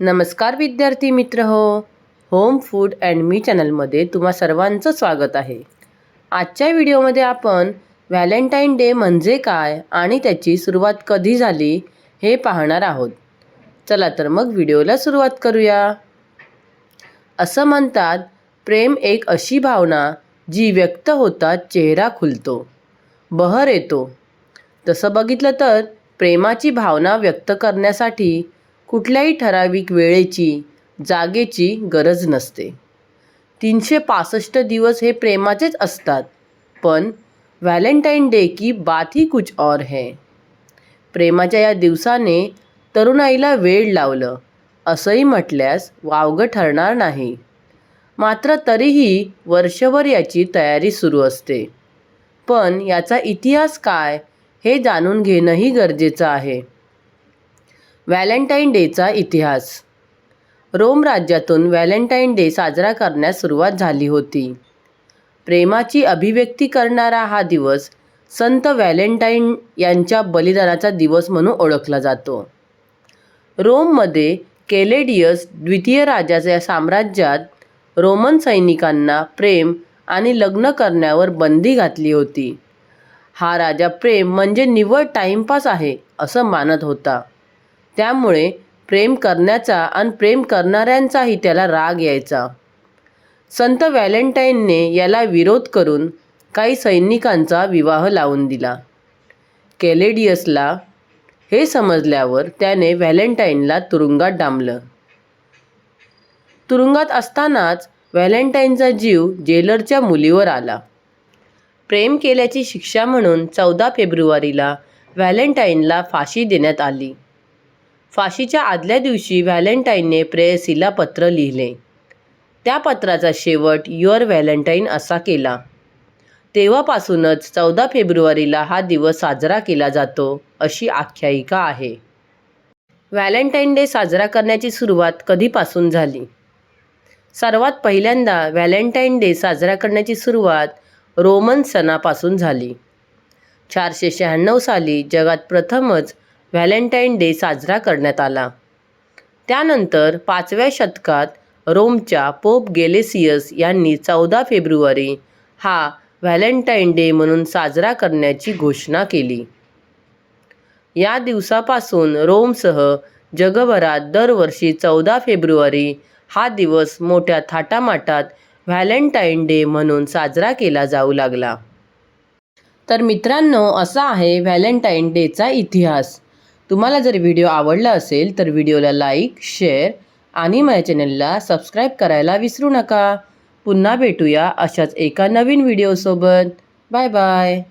नमस्कार विद्यार्थी मित्र हो. होम फूड अँड मी चॅनलमध्ये तुम्हा सर्वांचं स्वागत आहे. आजच्या व्हिडिओमध्ये आपण व्हॅलेंटाईन डे म्हणजे काय आणि त्याची सुरुवात कधी झाली हे पाहणार आहोत. चला तर मग व्हिडिओला सुरुवात करूया. असं म्हणतात प्रेम एक अशी भावना जी व्यक्त होतात चेहरा खुलतो बहर येतो. तसं बघितलं तर प्रेमाची भावना व्यक्त करण्यासाठी कुठल्याही ठराविक वेळेची जागेची गरज नसते. तीनशे पासष्ट दिवस हे प्रेमाचेच असतात पण व्हॅलेंटाईन डे की बात ही कुछ और है. प्रेमाच्या या दिवसाने तरुणाईला वेळ लावलं असंही म्हटल्यास वावगं ठरणार नाही. मात्र तरीही वर्षभर याची तयारी सुरू असते. पण याचा इतिहास काय हे जाणून घेणंही गरजेचं आहे. व्हॅलेंटाईन डेचा इतिहास. रोम राज्यातून व्हॅलेंटाईन डे साजरा करण्यास सुरुवात झाली होती. प्रेमाची अभिव्यक्ती करणारा हा दिवस संत व्हॅलेंटाईन यांच्या बलिदानाचा दिवस म्हणून ओळखला जातो. रोममध्ये केलेडियस द्वितीय राजाच्या साम्राज्यात रोमन सैनिकांना प्रेम आणि लग्न करण्यावर बंदी घातली होती. हा राजा प्रेम म्हणजे निव्वळ टाईमपास आहे असं मानत होता. त्यामुळे प्रेम करण्याचा आणि प्रेम करणाऱ्यांचाही त्याला राग यायचा. संत व्हॅलेंटाईनने याला विरोध करून काही सैनिकांचा विवाह लावून दिला. केलेडियसला हे समजल्यावर त्याने व्हॅलेंटाईनला तुरुंगात डांबलं. तुरुंगात असतानाच व्हॅलेंटाईनचा जीव जेलरच्या मुलीवर आला. प्रेम केल्याची शिक्षा म्हणून चौदा फेब्रुवारीला व्हॅलेंटाईनला फाशी देण्यात आली. फाशीच्या आदल्या दिवशी व्हॅलेंटाईनने प्रेयसीला पत्र लिहिले. त्या पत्राचा शेवट युअर व्हॅलेंटाईन असा केला. तेव्हापासूनच चौदा फेब्रुवारीला हा दिवस साजरा केला जातो अशी आख्यायिका आहे. व्हॅलेंटाईन डे साजरा करण्याची सुरुवात कधीपासून झाली? सर्वात पहिल्यांदा व्हॅलेंटाईन डे साजरा करण्याची सुरुवात रोमन सणापासून झाली. चारशे शहाण्णव साली जगात प्रथमच व्हॅलेंटाईन डे साजरा करण्यात आला. त्यानंतर पाचव्या शतकात रोमच्या पोप गेलेसियस यांनी चौदा फेब्रुवारी हा व्हॅलेंटाईन डे म्हणून साजरा करण्याची घोषणा केली. या दिवसापासून रोमसह जगभरात दरवर्षी चौदा फेब्रुवारी हा दिवस मोठ्या थाटामाटात व्हॅलेंटाईन डे म्हणून साजरा केला जाऊ लागला. तर मित्रांनो असा आहे व्हॅलेंटाईन डेचा इतिहास. तुम्हाला जर व्हिडिओ आवडला असेल तर व्हिडिओला लाईक शेअर आणि माझ्या चॅनलला सबस्क्राईब करायला विसरू नका. पुन्हा भेटूया अशाच एका नवीन व्हिडिओसोबत. Bye bye.